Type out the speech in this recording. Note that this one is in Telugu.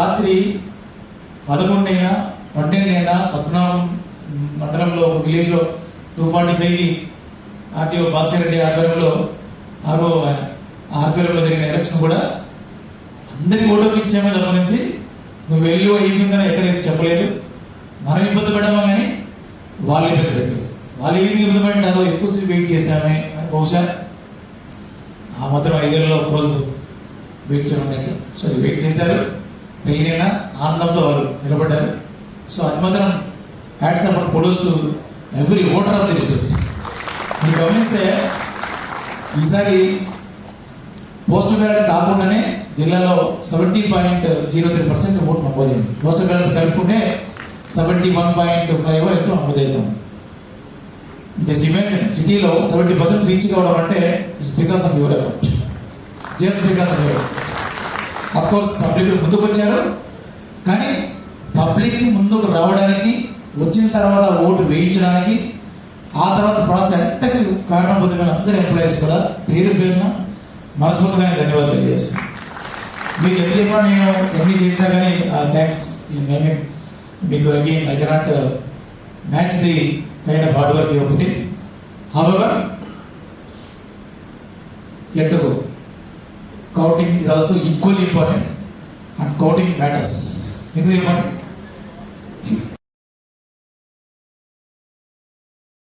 రాత్రి పదకొండైనా పన్నెండైనా పద్మనాభం మండలంలో ఒక విలేజ్లో టూ ఫార్టీ ఫైవ్కి ఆర్టీఓ భాస్కర్ రెడ్డి ఆధ్వర్యంలో ఆర్ఓ ఆధ్వర్యంలో జరిగిన ఎలక్షన్ కూడా అందరికీ ఓటు ఇచ్చామే తప్ప నుంచి నువ్వు వెళ్ళి అయిపోయిందని ఎక్కడ చెప్పలేదు. మనం ఇబ్బంది పడ్డామా కానీ వాళ్ళు ఇబ్బంది పెట్టలేదు. వాళ్ళు ఏది ఇబ్బంది పడ్డారో ఎక్కువసేపు వెయిట్ చేశామే అని బహుశా ఆ మాత్రం ఐదేళ్ళలో ఒక రోజు వెయిట్ చేయమన్నట్లు. సో వెయిట్ చేశారు. పెయిన్ ఆనందంతో వాళ్ళు నిలబడ్డారు. సో అది మాత్రం hats off kudos to every voter of the district. మీరు గమనిస్తే ఈసారి పోస్టల్ బ్యాలెట్ కాకుండానే జిల్లాలో seventy point zero three percent vote నమోదైంది. పోస్టల్ బ్యాలెట్ కలుపుకుంటే సెవెంటీ వన్ పాయింట్ ఫైవ్ ఎంతో నమోదవుతాం జస్ట్ ఇమేజిన్ సిటీలో సెవెంటీ పర్సెంట్ రీచ్ కావడం అంటే it's because of your effort just because of your effort course public ముందుకు వచ్చారు. కానీ పబ్లిక్ ముందుకు రావడానికి వచ్చిన తర్వాత ఓటు వేయించడానికి ఆ తర్వాత ప్రాసెస్ ఎంతకి కారణభూతమైన అందరి ఎంప్లాయీస్ కూడా పేరు పేరున మనస్ఫూర్తిగానే ధన్యవాదాలు తెలియజేస్తున్నాను మీకు ఎంత చెప్పినా నేను ఎన్ని చేసినా కానీ థ్యాంక్స్ నేను మీకు again I cannot match the kind of hard work ఒకటి hour ఎట్టుకో at counting is also equally important and counting matters ఎందుకు చెప్పండి